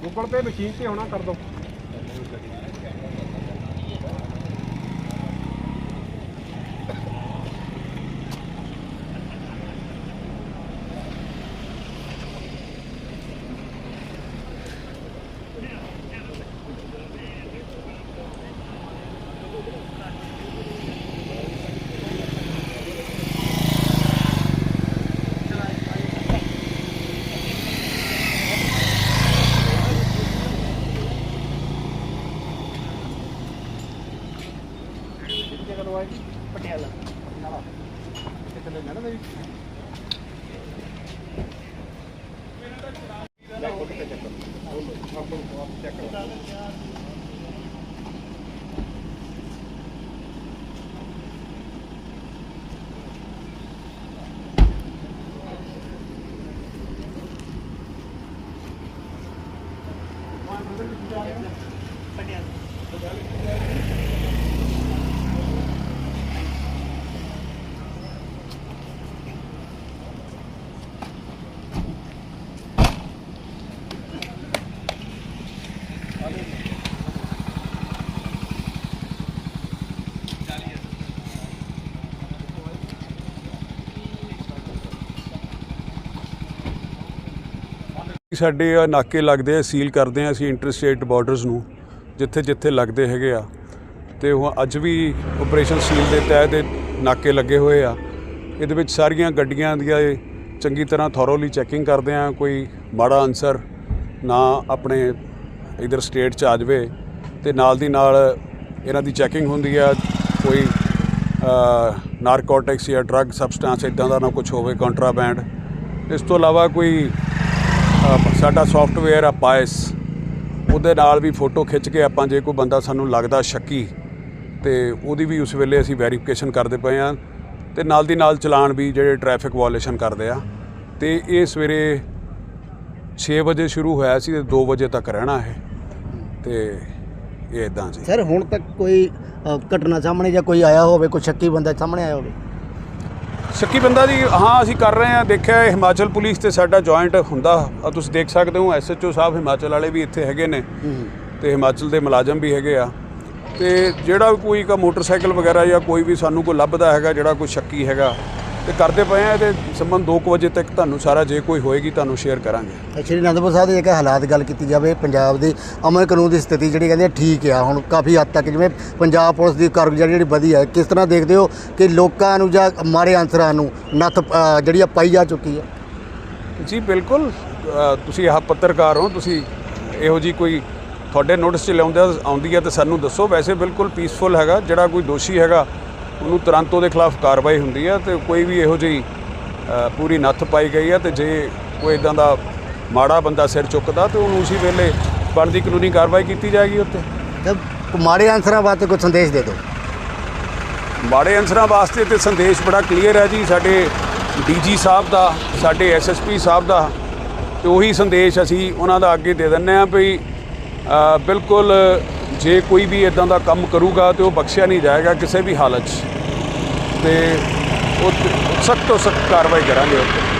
Google Pay machine ਤੇ ਹੋਣਾ ਕਰ ਦੋ। ਜਗ੍ਹਾ ਤੋਂ ਆਏਗੀ ਪਟਿਆਲਾ। ਪਟਿਆਲਾ। ਕਿੱਥੇ ਚੱਲੇ ਜਾਣਾ ਮੇਰੀ ਸਾਡੇ ਆ ਨਾਕੇ ਲੱਗਦੇ ਆ ਸੀਲ ਕਰਦੇ ਆ ਅਸੀਂ ਇੰਟਰਸਟੇਟ ਬਾਰਡਰਸ ਨੂੰ, ਜਿੱਥੇ ਜਿੱਥੇ ਲੱਗਦੇ ਹੈਗੇ ਆ। ਤੇ ਉਹ ਅੱਜ ਵੀ ਆਪਰੇਸ਼ਨ ਸੀਲ ਦੇ ਤਹਿਤ ਇਹ ਨਾਕੇ ਲੱਗੇ ਹੋਏ ਆ। ਇਹਦੇ ਵਿੱਚ ਸਾਰੀਆਂ ਗੱਡੀਆਂ ਦੀਆਂ ਇਹ ਚੰਗੀ ਤਰ੍ਹਾਂ ਥੋਰੋਲੀ ਚੈਕਿੰਗ ਕਰਦੇ ਆ, ਕੋਈ ਮਾੜਾ ਅਨਸਰ ਨਾ ਆਪਣੇ ਇਧਰ ਸਟੇਟ ਚ ਆ ਜਾਵੇ। ਤੇ ਨਾਲ ਦੀ ਨਾਲ ਇਹਨਾਂ ਦੀ ਚੈਕਿੰਗ ਹੁੰਦੀ ਆ, ਕੋਈ ਨਾਰਕੋਟਿਕਸ ਜਾਂ ਡਰੱਗ ਸਬਸਟੈਂਸ ਇਦਾਂ ਦਾ ਨਾ ਕੁਝ ਹੋਵੇ ਕੰਟਰਾਬੈਂਡ ਇਸ ਤੋਂ ਇਲਾਵਾ ਕੋਈ ਸਾਡਾ ਸੌਫਟਵੇਅਰ ਆ ਪਾਇਸ। ਉਹਦੇ ਨਾਲ ਵੀ ਫੋਟੋ ਖਿੱਚ ਕੇ ਆਪਾਂ ਜੇ ਕੋਈ ਬੰਦਾ ਸਾਨੂੰ ਲੱਗਦਾ ਸ਼ੱਕੀ, ਤੇ ਉਹਦੀ ਵੀ ਉਸ ਵੇਲੇ ਅਸੀਂ ਵੈਰੀਫਿਕੇਸ਼ਨ ਕਰਦੇ ਪਏ ਆ, ਤੇ ਨਾਲ ਦੀ ਨਾਲ ਚਲਾਨ ਵੀ ਜਿਹੜੇ ਟ੍ਰੈਫਿਕ ਵਾਇਓਲੇਸ਼ਨ ਕਰਦੇ ਆ। ਤੇ ਇਹ ਸਵੇਰੇ 6 ਵਜੇ ਸ਼ੁਰੂ ਹੋਇਆ ਸੀ ਤੇ 2 ਵਜੇ ਤੱਕ ਰਹਿਣਾ ਹੈ ਤੇ ਇਹ ਇਦਾਂ ਜੀ। ਸਰ, ਹੁਣ ਤੱਕ ਕੋਈ ਘਟਨਾ ਸਾਹਮਣੇ ਜਾਂ ਕੋਈ ਆਇਆ ਹੋਵੇ, ਕੋਈ ਸ਼ੱਕੀ ਬੰਦਾ ਸਾਹਮਣੇ ਆਇਆ ਹੋਵੇ? ਸ਼ੱਕੀ ਬੰਦਾ ਜੀ ਹਾਂ ਅਸੀਂ ਕਰ ਰਹੇ ਹਾਂ। ਦੇਖਿਆ ਹਿਮਾਚਲ ਪੁਲਿਸ ਤੇ ਸਾਡਾ ਜੁਆਇੰਟ ਹੁੰਦਾ। ਆ ਤੁਸੀਂ ਦੇਖ ਸਕਦੇ ਹੋ ਐਸਐਚਓ ਸਾਹਿਬ ਹਿਮਾਚਲ ਵਾਲੇ ਵੀ ਇੱਥੇ ਹੈਗੇ ਨੇ। ਤੇ ਹਿਮਾਚਲ ਦੇ ਮੁਲਾਜ਼ਮ ਵੀ ਹੈਗੇ ਆ। ਤੇ ਜਿਹੜਾ ਕੋਈ ਕਾ ਮੋਟਰਸਾਈਕਲ ਵਗੈਰਾ ਜਾਂ ਕੋਈ ਵੀ ਸਾਨੂੰ ਕੋਈ ਲੱਭਦਾ ਹੈਗਾ ਜਿਹੜਾ ਕੋਈ ਸ਼ੱਕੀ ਹੈਗਾ ਤੇ ਕਰਦੇ ਪਏ ਆ ਇਹਦੇ ਸੰਬੰਧ 2 ਵਜੇ ਤੱਕ ਤੁਹਾਨੂੰ ਸਾਰਾ ਜੇ ਕੋਈ ਹੋਏਗੀ ਤੁਹਾਨੂੰ ਸ਼ੇਅਰ ਕਰਾਂਗੇ। ਸ਼੍ਰੀ ਅਨੰਦਪੁਰ ਸਾਹਿਬ ਦੇ ਜੇਕਰ ਹਾਲਾਤ ਗੱਲ ਕੀਤੀ ਜਾਵੇ ਪੰਜਾਬ ਦੀ ਅਮਨ ਕਾਨੂੰਨ ਦੀ ਸਥਿਤੀ ਜਿਹੜੀ ਕਹਿੰਦੇ ਆ ਠੀਕ ਆ ਹੁਣ ਕਾਫੀ ਹੱਦ ਤੱਕ ਜਿਵੇਂ ਪੰਜਾਬ ਪੁਲਿਸ ਦੀ ਕਾਰਗੁਜ਼ਾਰੀ ਜਿਹੜੀ ਵਧੀਆ ਹੈ ਕਿਸ ਤਰ੍ਹਾਂ ਦੇਖਦੇ ਹੋ ਕਿ ਲੋਕਾਂ ਨੂੰ ਜਾਂ ਮਾੜੇ ਅਨਸਰਾਂ ਨੂੰ ਨੱਥ ਜਿਹੜੀ ਆ ਪਾਈ ਜਾ ਚੁੱਕੀ ਹੈ ਜੀ ਬਿਲਕੁਲ ਤੁਸੀਂ ਆਹ ਪੱਤਰਕਾਰ ਹੋ ਤੁਸੀਂ ਇਹੋ ਜੀ ਕੋਈ ਤੁਹਾਡੇ ਨੋਟਿਸ 'ਚ ਲਿਆਉਂਦਾ ਆਉਂਦੀ ਹੈ ਤਾਂ ਸਾਨੂੰ ਦੱਸੋ। ਵੈਸੇ ਬਿਲਕੁਲ ਪੀਸਫੁਲ ਹੈਗਾ ਜਿਹੜਾ ਕੋਈ ਦੋਸ਼ੀ ਹੈਗਾ ਉਹਨੂੰ ਤੁਰੰਤ ਉਹਦੇ ਖਿਲਾਫ ਕਾਰਵਾਈ ਹੁੰਦੀ ਹੈ ਤੇ ਕੋਈ ਵੀ ਇਹੋ ਜਿਹੀ ਪੂਰੀ ਨੱਥ ਪਾਈ ਗਈ ਹੈ ਤੇ ਜੇ ਕੋਈ ਇਦਾਂ ਦਾ ਮਾੜਾ ਬੰਦਾ ਸਿਰ ਚੁੱਕਦਾ ਤੇ ਉਹਨੂੰ ਉਸੇ ਵੇਲੇ ਬਣਦੀ ਕਾਨੂੰਨੀ ਕਾਰਵਾਈ ਕੀਤੀ ਜਾਏਗੀ ਉੱਤੇ ਤਾਂ ਮਾੜੇ ਅਨਸਰਾਂ ਵਾਸਤੇ ਕੋਈ ਸੰਦੇਸ਼ ਦੇ ਦਿਓ। ਮਾੜੇ ਅਨਸਰਾਂ ਵਾਸਤੇ ਤੇ ਸੰਦੇਸ਼ ਬੜਾ ਕਲੀਅਰ ਹੈ ਜੀ ਸਾਡੇ ਡੀਜੀ ਸਾਹਿਬ ਦਾ ਸਾਡੇ ਐਸਐਸਪੀ ਸਾਹਿਬ ਦਾ ਤੇ ਉਹੀ ਸੰਦੇਸ਼ ਅਸੀਂ ਉਹਨਾਂ ਦਾ ਅੱਗੇ ਦੇ ਦਿੰਨੇ ਆ ਵੀ ਬਿਲਕੁਲ ਜੇ ਕੋਈ ਵੀ ਇਦਾਂ ਦਾ ਕੰਮ ਕਰੂਗਾ ਤੇ ਉਹ ਬਖਸ਼ਿਆ ਨਹੀਂ ਜਾਏਗਾ ਕਿਸੇ ਵੀ ਹਾਲਤ 'ਚ। ਤੇ ਉਹ ਸਖਤ ਤੋਂ ਸਖਤ ਕਾਰਵਾਈ ਕਰਾਂਗੇ ਉੱਤੇ